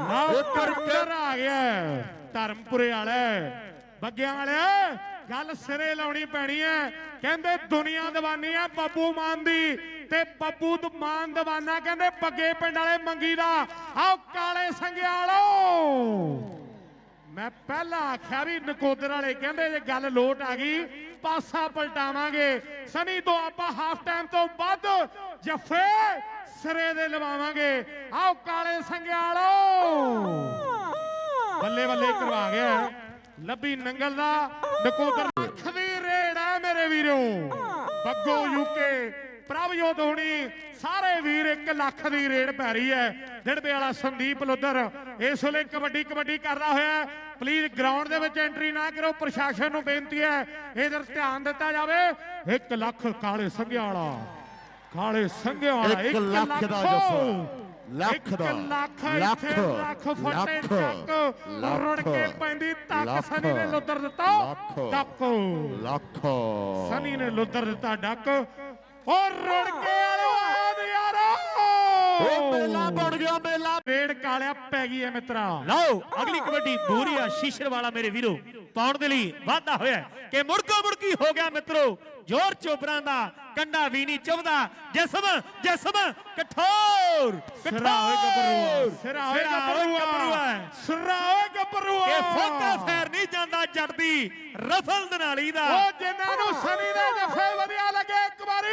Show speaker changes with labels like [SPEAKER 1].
[SPEAKER 1] ਵਾਰੀ
[SPEAKER 2] ਕਰਿੰਦਰ ਆ ਗਿਆ ਧਰਮਪੁਰੇ ਵਾਲੇ ਬੱਗਿਆਂ ਵਾਲੇ ਗੱਲ ਸਿਰੇ ਲਾਉਣੀ ਪੈਣੀ ਹੈ। ਕਹਿੰਦੇ ਦੁਨੀਆ ਦੀਵਾਨੀ ਹੈ ਬੱਬੂ ਮਾਨ ਦੀ ਤੇ ਬੱਬੂ ਮਾਨ ਦੀਵਾਨਾ ਕਹਿੰਦੇ ਬੱਗੇ ਪਿੰਡ ਵਾਲੇ ਮੰਗੀ ਦਾ। ਆਓ ਕਾਲੇ ਸੰਗਿਆਲੋ ਮੈਂ ਪਹਿਲਾਂ ਆਖਿਆ ਵੀ ਨਕੋਦਰ ਵਾਲੇ ਕਹਿੰਦੇ ਜੇ ਗੱਲ ਲੋਟ ਆ ਗਈ ਪਾਸਾ ਪਲਟਾਵਾਂਗੇ। ਸਨੀ ਤੋਂ ਆਪਾਂ ਹਾਫ ਟਾਈਮ ਤੋਂ ਵੱਧ ਜੱਫੇ ਸਿਰੇ ਦੇ ਲਵਾਵਾਂਗੇ। ਆਓ ਕਾਲੇ ਸੰਗਿਆਲੋ ਬੱਲੇ ਬੱਲੇ ਕਰਵਾ ਗਿਆ ਲੱਭੀ ਨੰਗਲ ਦਾ ਨਕੋਦਰ। ਲੱਖ ਦੀ ਰੇੜ ਹੈ ਮੇਰੇ ਵੀਰੋ। ਬੱਗੋ ਯੂਕੇ ਪ੍ਰਭਜੋਤ ਹੋਣੀ, ਸਾਰੇ ਵੀਰ 1 ਲੱਖ ਦੀ ਰੇਡ ਪੈ ਰਹੀ ਹੈ। ਡਿੜਬੇ ਵਾਲਾ ਸੰਦੀਪ ਲੁੱਦਰ ਇਸ ਵੇਲੇ ਕਬੱਡੀ ਕਬੱਡੀ ਕਰਦਾ ਹੋਇਆ ਪਲੀਜ਼ ਗਰਾਊਂਡ ਦੇ ਵਿੱਚ ਐਂਟਰੀ ਨਾ ਕਰੋ ਪ੍ਰਸ਼ਾਸਨ ਨੂੰ ਬੇਨਤੀ ਹੈ ਇਧਰ ਧਿਆਨ ਦਿੱਤਾ ਜਾਵੇ 1 ਲੱਖ ਕਾਲੇ ਸੰਘਿਆ ਵਾਲਾ ਕਾਲੇ ਸੰਘਿਆ ਵਾਲਾ
[SPEAKER 1] ਇੱਕ ਲੱਖ ਦਾ ਜੱਫਾ। ਲੱਖ ਦਾ।
[SPEAKER 2] ਲੱਖ
[SPEAKER 1] ਲੱਖ।
[SPEAKER 2] ਲੱਖ ਫੱਟੇ। ਚੱਕ। ਰੁੜ ਕੇ ਪੈਂਦੀ ਤੱਕ। ਸਨੀ ਨੇ ਲੁੱਦਰ ਦਿੱਤਾ। ਡੱਕ
[SPEAKER 1] ਲੱਖ
[SPEAKER 2] ਸਨੀ ਨੇ ਲੁੱਦਰ ਦਿੱਤਾ ਡੱਕ ਔਰ ਰੁੜ ਕੇ
[SPEAKER 1] ਉਹ ਮੇਲਾ ਬਣ ਗਿਆ ਮੇਲਾ।
[SPEAKER 2] ਰੇਡ ਕਾਲਿਆ ਪੈ ਗਈ ਹੈ ਮਿੱਤਰਾ।
[SPEAKER 3] ਲਓ ਅਗਲੀ ਕਬੱਡੀ ਬੂਰੀਆ ਸ਼ੀਸ਼ਰ ਵਾਲਾ ਮੇਰੇ ਵੀਰੋ ਪਾਉਣ ਦੇ ਲਈ ਵਾਧਾ ਹੋਇਆ ਕਿ ਮੁੜਕੋ ਮੁੜਕੀ ਹੋ ਗਿਆ ਮਿੱਤਰੋ ਜ਼ੋਰ ਚੋਬਰਾਂ ਦਾ ਕੰਡਾ ਵੀ ਨਹੀਂ ਚੁਭਦਾ ਜਿਸਮ ਜਿਸਮ ਕਠੋਰ
[SPEAKER 2] ਸਿਰਾ ਹੋਏ
[SPEAKER 3] ਕਠੋਰ
[SPEAKER 2] ਸਿਰਾ ਹੋਏ
[SPEAKER 3] ਗੱਭਰੂਆ।
[SPEAKER 2] ਸਿਰਾ ਹੋਏ ਗੱਭਰੂਆ।
[SPEAKER 3] ਕਿ ਫੋਕਾ ਫੈਰ ਨਹੀਂ ਜਾਂਦਾ ਜੱਟ ਦੀ ਰਫਲ ਦਨਾਲੀ ਦਾ।
[SPEAKER 2] ਉਹ ਜਿਨ੍ਹਾਂ ਨੂੰ ਸਨੀ ਦੇ ਜਫੇ ਵਧੀਆ ਲੱਗੇ ਇੱਕ ਵਾਰੀ